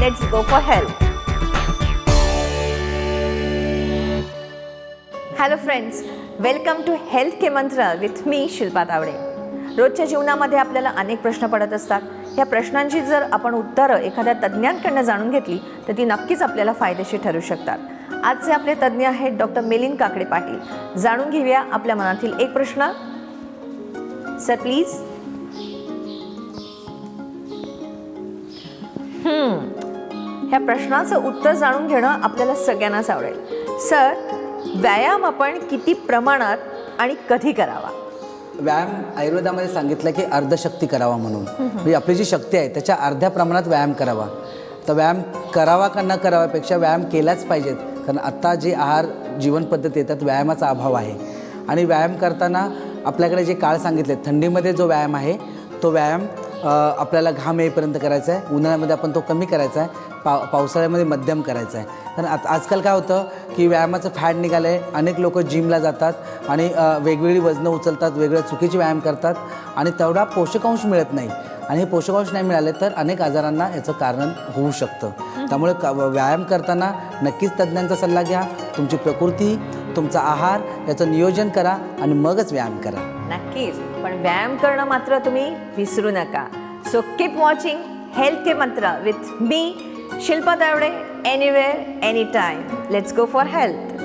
Let's go for health hello friends welcome to health के मंत्र with me Shilpa Tawde रोजच्या जीवनामध्ये आपल्याला अनेक प्रश्न पडत असतात. ह्या प्रश्नांची जर आपण उत्तरं एखाद्या तज्ज्ञांकडनं जाणून घेतली तर ती नक्कीच आपल्याला फायदेशीर ठरू शकतात. आजचे आपले तज्ज्ञ आहेत डॉक्टर मिलिंद काकडे पाटील. जाणून घेऊया आपल्या मनातील एक प्रश्न. Sir please. ह्या प्रश्नाचं उत्तर जाणून घेणं आपल्याला सगळ्यांनाच आवडेल. सर व्यायाम आपण किती प्रमाणात आणि कधी करावा? व्यायाम आयुर्वेदामध्ये सांगितलं की अर्धशक्ती करावा म्हणून. म्हणजे आपली जी शक्ती आहे त्याच्या अर्ध्या प्रमाणात व्यायाम करावा. तर व्यायाम करावा का न करावापेक्षा व्यायाम केलाच पाहिजेत. कारण आत्ता जे आहार जीवनपद्धती येतात त्यात व्यायामाचा अभाव आहे. आणि व्यायाम करताना आपल्याकडे जे काळ सांगितले थंडीमध्ये जो व्यायाम आहे तो व्यायाम आपल्याला घाम येईपर्यंत करायचा आहे. उन्हाळ्यामध्ये आपण तो कमी करायचा आहे. पाव पावसाळ्यामध्ये मध्यम करायचा आहे कारण आज आजकाल काय होतं की व्यायामाचं फॅड निघालं आहे अनेक लोक जिमला जातात आणि वेगवेगळी वजनं उचलतात वेगळ्या चुकीचे व्यायाम करतात आणि तेवढा पोषकांश मिळत नाही. आणि हे पोषकांश नाही मिळाले तर अनेक आजारांना याचं कारण होऊ शकतं. त्यामुळे क व्यायाम करताना नक्कीच तज्ज्ञांचा सल्ला घ्या तुमची प्रकृती तुमचा आहार याचं नियोजन करा आणि मगच व्यायाम करा. नक्कीच. पण व्यायाम करणं मात्र तुम्ही विसरू नका. सो कीप वॉचिंग हेल्थ के मंत्र with me Shilpa Tawde anywhere any time let's go for health